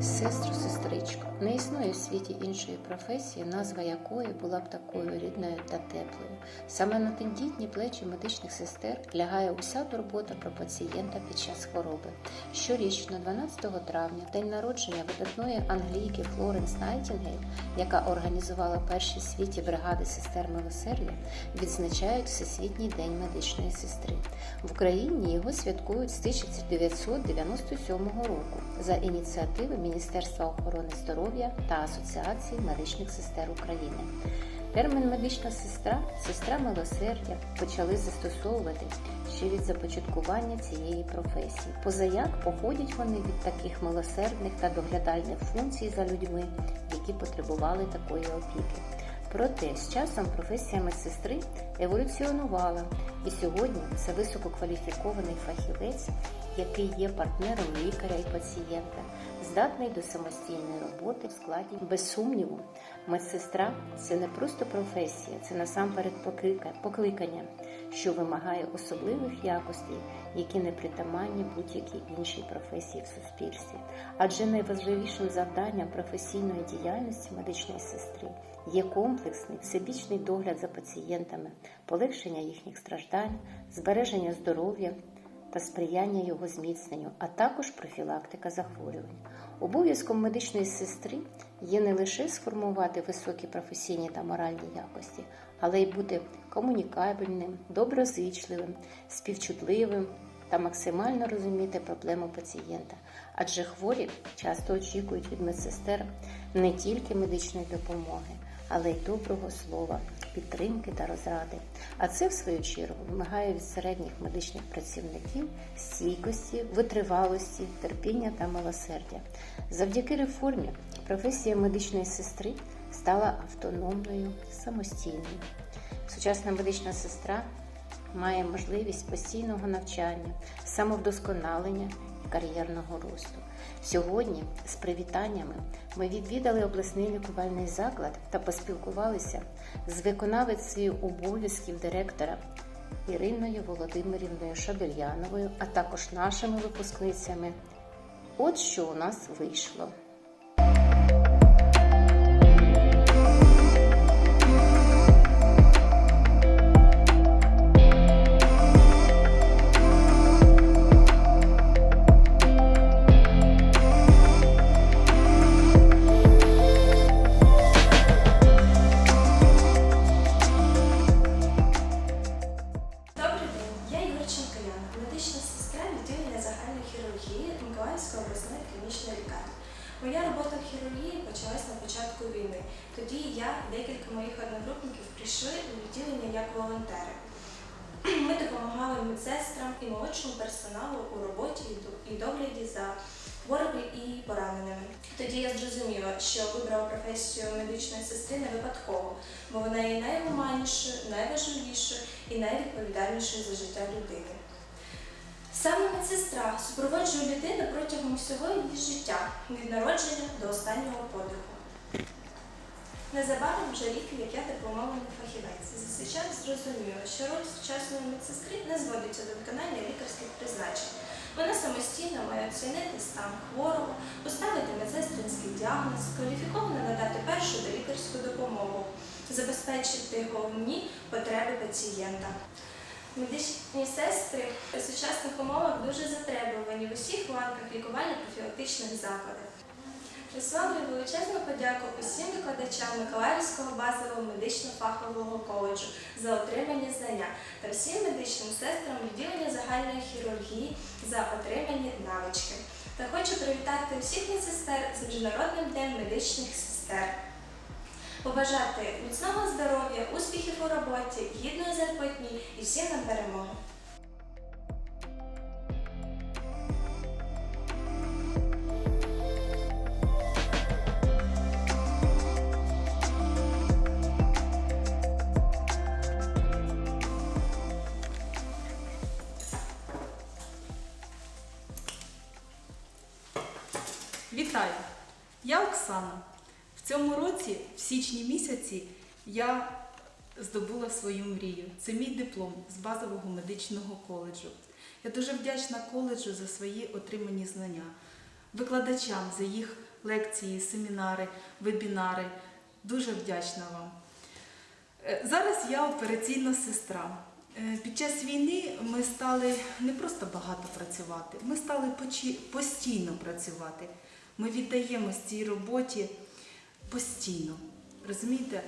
Sestro, sestro. Сестричку, не існує в світі іншої професії, назва якої була б такою рідною та теплою. Саме на тендітні плечі медичних сестер лягає уся турбота про пацієнта під час хвороби. Щорічно, 12 травня, день народження видатної англійки Флоренс Найтінгейл, яка організувала перші в світі бригади сестер милосердя, відзначають Всесвітній день медичної сестри. В Україні його святкують з 1997 року за ініціативи Міністерства охорони здоров'я та Асоціації медичних сестер України. Термін медична сестра, сестра милосердя почали застосовувати ще від започаткування цієї професії. Позаяк походять вони від таких милосердних та доглядальних функцій за людьми, які потребували такої опіки. Проте з часом професія медсестри еволюціонувала, і сьогодні це висококваліфікований фахівець, який є партнером лікаря і пацієнта, здатний до самостійної роботи в складі. Без сумніву, медсестра це не просто професія, це насамперед покликання, що вимагає особливих якостей, які не притаманні будь-якій іншій професії в суспільстві. Адже найважливішим завданням професійної діяльності медичної сестри є комплексний всебічний догляд за пацієнтами, полегшення їхніх страждань, збереження здоров'я та сприяння його зміцненню, а також профілактика захворювань. Обов'язком медичної сестри є не лише сформувати високі професійні та моральні якості, але й бути комунікабельним, доброзичливим, співчутливим та максимально розуміти проблему пацієнта. Адже хворі часто очікують від медсестер не тільки медичної допомоги, але й доброго слова, підтримки та розради. А це, в свою чергу, вимагає від середніх медичних працівників стійкості, витривалості, терпіння та милосердя. Завдяки реформі професія медичної сестри стала автономною, самостійною. Сучасна медична сестра має можливість постійного навчання, самовдосконалення і кар'єрного росту. Сьогодні з привітаннями ми відвідали обласний лікувальний заклад та поспілкувалися з виконавицею обов'язків директора Іриною Володимирівною Шабельяновою, а також нашими випускницями. От що у нас вийшло. Догляді за хворими і пораненими. Тоді я зрозуміла, що вибрала професію медичної сестри не випадково, бо вона є найгуманнішою, найважливішою і найвідповідальнішою за життя людини. Саме медсестра супроводжує людину протягом всього її життя від народження до останнього подиху. Незабаром вже рік, як я дипломований фахівець. За цей час зрозуміла, що роль сучасної медсестри не зводиться до виконання. Вона самостійно має оцінити стан хворого, поставити медсестринський діагноз, кваліфіковано надати першу лікарську допомогу, забезпечити головні потреби пацієнта. Медичні сестри у сучасних умовах дуже затребувані в усіх ланках лікування профілактичних закладів. Висловлюю величезну подяку усім викладачам Миколаївського базового медично-фахового коледжу за отримані знання та всім медичним сестрам відділення загальної хірургії за отримані навички. Та хочу привітати всіх медсестер з Міжнародним днем медичних сестер. Побажати міцного здоров'я, успіхів у роботі, гідної зарплатні і всім нам перемоги. Я В цьому році, в січні місяці, я здобула свою мрію. Це мій диплом з базового медичного коледжу. Я дуже вдячна коледжу за свої отримані знання, викладачам за їх лекції, семінари, вебінари. Дуже вдячна вам. Е, Зараз я операційна сестра. Е, Під час війни ми стали не просто багато працювати, ми стали постійно працювати. Ми віддаємось цій роботі постійно. Розумієте?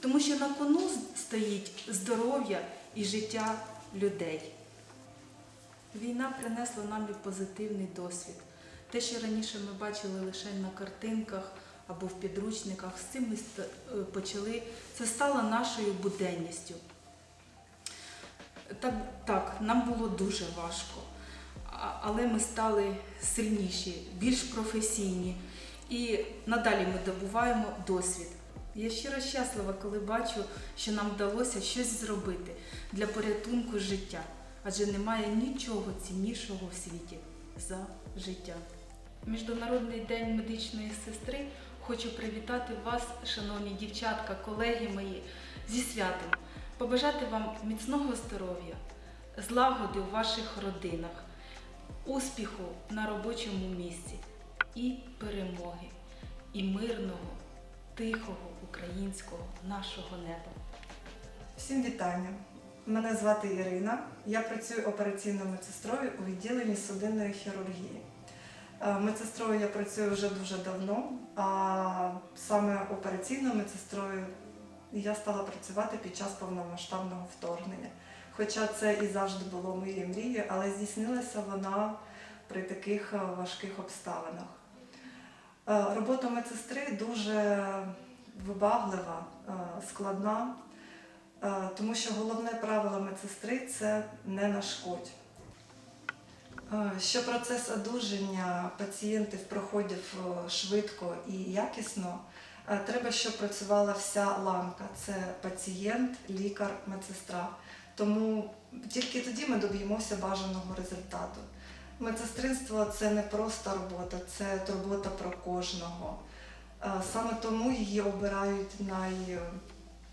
Тому що на кону стоїть здоров'я і життя людей. Війна принесла нам і позитивний досвід. Те, що раніше ми бачили лише на картинках або в підручниках, з цим ми е, почали. Це стало нашою буденністю. Так, так, нам було дуже важко, але ми стали сильніші, більш професійні. І надалі ми добуваємо досвід. Я щиро щаслива, коли бачу, що нам вдалося щось зробити для порятунку життя, адже немає нічого ціннішого в світі за життя. Міжнародний день медичної сестри хочу привітати вас, шановні дівчатка, колеги мої, зі святом, побажати вам міцного здоров'я, злагоди у ваших родинах, успіху на робочому місці і перемоги, і мирного, тихого українського нашого неба. Всім вітання. Мене звати Ірина. Я працюю операційною медсестрою у відділенні судинної хірургії. Е, Медсестрою я працюю вже дуже давно, а саме операційною медсестрою я стала працювати під час повномасштабного вторгнення. Хоча це і завжди було моєю мрією, але здійснилася вона при таких е, важких обставинах. Е, Робота медсестри дуже вибаглива, е, складна. Тому що головне правило медсестри це не нашкодь. Щоб процес одужання пацієнтів проходив швидко і якісно, треба, щоб працювала вся ланка: це пацієнт, лікар, медсестра. Тому тільки тоді ми доб'ємося бажаного результату. Медсестринство це не просто робота, це турбота про кожного. Е, Саме тому її обирають най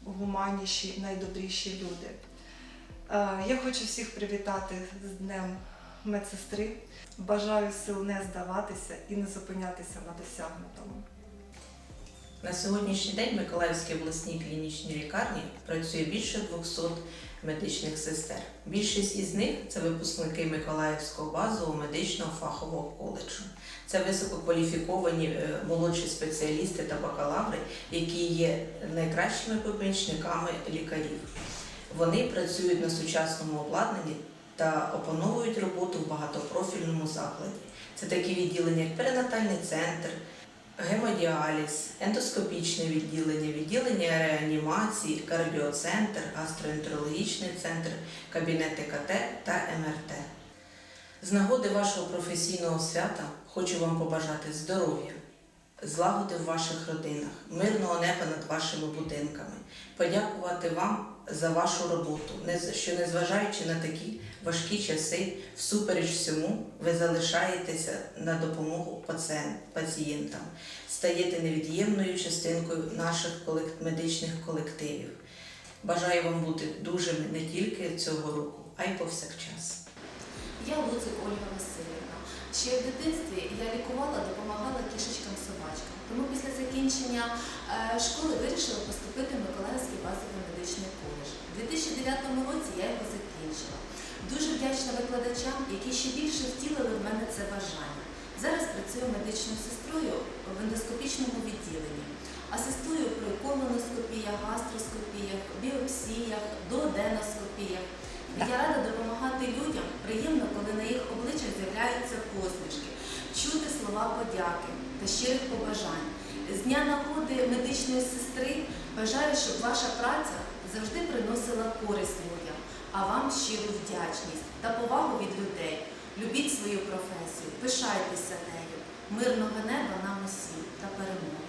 гуманніші, найдобріші люди. Е, Я хочу всіх привітати з Днем медсестри. Бажаю сил не здаватися і не зупинятися на досягнутому. На сьогоднішній день в Миколаївській обласній клінічній лікарні працює більше 200 медичних сестер. Більшість із них це випускники Миколаївського базового медичного фахового коледжу. Це висококваліфіковані е, молодші спеціалісти та бакалаври, які є найкращими помічниками лікарів. Вони працюють на сучасному обладнанні та опановують роботу в багатопрофільному закладі. Це такі відділення, як перинатальний центр, гемодіаліз, ендоскопічне відділення, відділення реанімації, кардіоцентр, гастроентерологічний центр, кабінети КТ та МРТ. З нагоди вашого професійного свята хочу вам побажати здоров'я, злагоди в ваших родинах, мирного неба над вашими будинками, подякувати вам за вашу роботу, що незважаючи на такі важкі часи, всупереч всьому, ви залишаєтеся на допомогу пацієнтам, стаєте невід'ємною частинкою наших медичних колективів. Бажаю вам бути дужими не тільки цього року, а й повсякчас. Я Луцик Ольга Васильівна. Ще в дитинстві я лікувала, допомагала закінчення е, школи вирішила поступити в Миколаївський базовий медичний коледж. У 2009 році я його закінчила. Дуже вдячна викладачам, які ще більше втілили в мене це бажання. Зараз працюю медичною сестрою в ендоскопічному відділенні. Асистую при колоноскопіях, гастроскопіях, біопсіях, дуоденоскопіях. Я рада допомагати людям. Приємно, коли на їх обличчях з'являються посмішки, чути слова подяки та щирих побажань. З дня нагоди медичної сестри бажаю, щоб ваша праця завжди приносила користь людям, а вам щиру вдячність та повагу від людей. Любіть свою професію, пишайтеся нею, мирного неба нам усім та перемоги.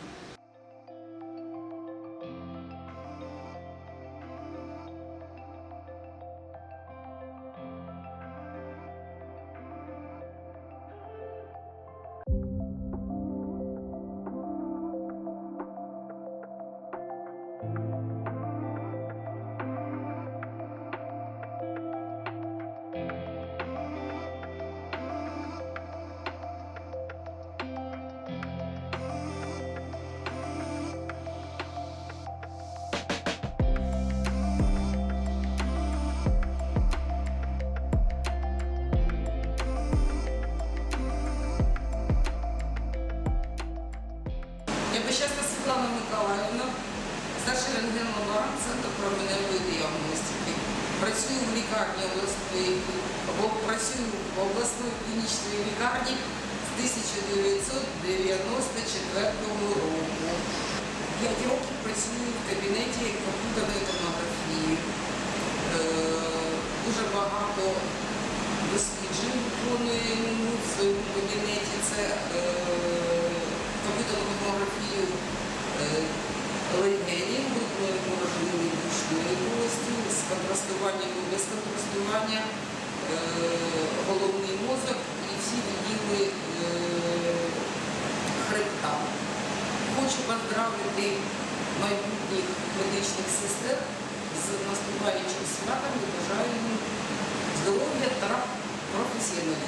Променевої діагностики. Працюю в лікарні обласної, або працюю в обласної клінічній лікарні з 1994 року. П'ять років працюю в кабінеті комп'ютерної томографії. Е, Дуже багато досліджень виконуємо в своєму кабінеті. Це е, комп'ютерну томографію е, легенів, грудної порожнини брюшної полості, з контрастуванням і без контрастування, е, головний мозок і всі відділи е, хребта. Хочу поздравити майбутніх медичних сестер з наступаючим святом і бажаю їм здоров'я та професіоналізму.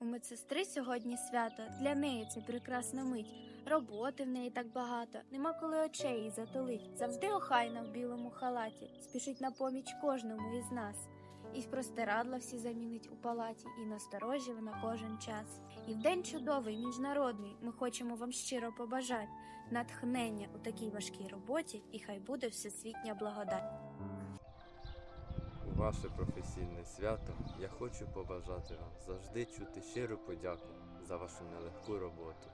Медсестри сьогодні свято. Для неї це прекрасна мить. Роботи в неї так багато, нема коли очей їй затулить. Завжди охайна в білому халаті, спішить на поміч кожному із нас. І простирадла всі замінить у палаті, і насторожі на кожен час. І в день чудовий, міжнародний, ми хочемо вам щиро побажати натхнення у такій важкій роботі, і хай буде всесвітня благодать. Ваше професійне свято я хочу побажати вам завжди чути щиру подяку за вашу нелегку роботу.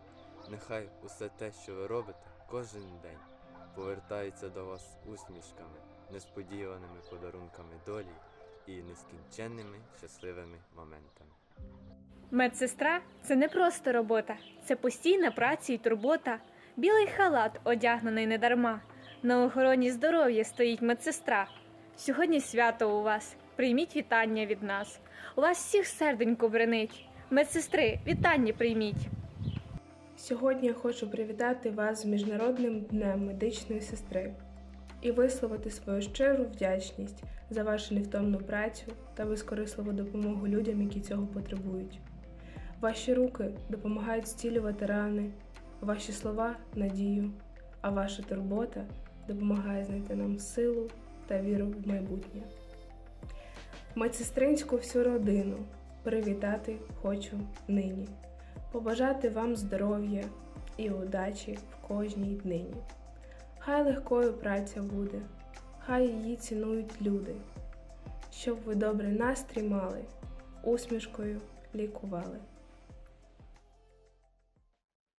Нехай усе те, що ви робите кожен день, повертається до вас усмішками, несподіваними подарунками долі і нескінченними щасливими моментами. Медсестра це не просто робота, це постійна праця і турбота. Білий халат одягнений недарма. На охороні здоров'я стоїть медсестра. Сьогодні свято у вас. Прийміть вітання від нас. У вас всіх серденько бренить. Медсестри, вітання прийміть. Сьогодні я хочу привітати вас з Міжнародним днем медичної сестри і висловити свою щиру вдячність за вашу невтомну працю та безкорисливу допомогу людям, які цього потребують. Ваші руки допомагають зцілювати рани, ваші слова надію, а ваша турбота допомагає знайти нам силу та віру в майбутнє. Медсестринську всю родину привітати хочу нині побажати вам здоров'я і удачі в кожній днині. Хай легкою праця буде, хай її цінують люди, щоб ви добрий настрій мали, усмішкою лікували.